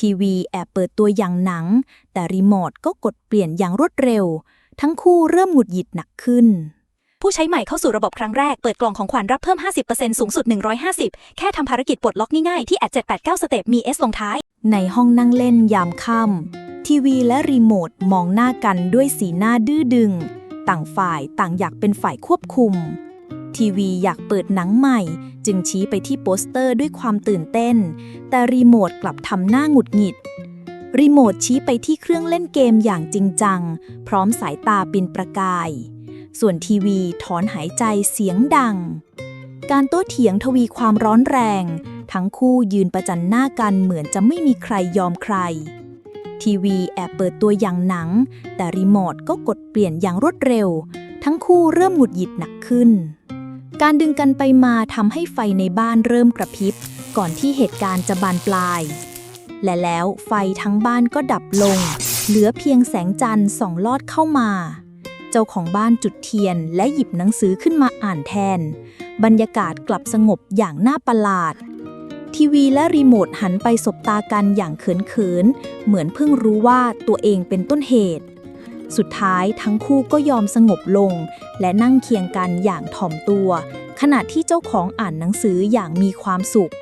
ทีวีแอบเปิดตัวอย่างหนัง แต่รีโมทก็กดเปลี่ยนอย่างรวดเร็ว ทั้งคู่เริ่มหงุดหงิดหนักขึ้น ผู้ใช้ใหม่เข้าสู่ระบบครั้งแรก เปิดกล่องของขวัญรับเพิ่ม 50%สูงสุด 150 แค่ทำภารกิจปลดล็อกง่ายๆที่แอด789 สเต็ปมี S ลงท้าย ในห้องนั่งเล่นยามค่ำทีวีและรีโมทมองหน้ากันด้วยสีหน้าดื้อดึง ต่างฝ่ายต่างอยากเป็นฝ่ายควบคุม ทีวีอยากเปิดหนังใหม่ จึงชี้ไปที่โปสเตอร์ด้วยความตื่นเต้น แต่รีโมทกลับทำหน้าหงุดหงิด รีโมทชี้ไปที่เครื่องเล่นเกมอย่างจริงจัง พร้อมสายตาปินประกาย ส่วนทีวีถอนหายใจเสียงดัง การโต้เถียงทวีความร้อนแรง ทั้งคู่ยืนประจันหน้ากันเหมือนจะไม่มีใครยอมใครทีวีแอบเปิดตัวอย่างหนัง แต่รีโมทก็กดเปลี่ยนอย่างรวดเร็ว ทั้งคู่เริ่มหงุดหงิดหนักขึ้น การดึงกันไปมาทำให้ไฟในบ้านเริ่มกระพริบ ก่อนที่เหตุการณ์จะบานปลาย และแล้วไฟทั้งบ้านก็ดับลง เหลือเพียงแสงจันทร์ส่องลอดเข้ามา เจ้าของบ้านจุดเทียนและหยิบหนังสือขึ้นมาอ่านแทน บรรยากาศกลับสงบอย่างน่าประหลาด ทีวีและรีโมทหันไปสบตากันอย่างเขินๆ เหมือนเพิ่งรู้ว่าตัวเองเป็นต้นเหตุ สุดท้ายทั้งคู่ก็ยอมสงบลง และนั่งเคียงกันอย่างถ่อมตัว ขณะที่เจ้าของอ่านหนังสืออย่างมีความสุข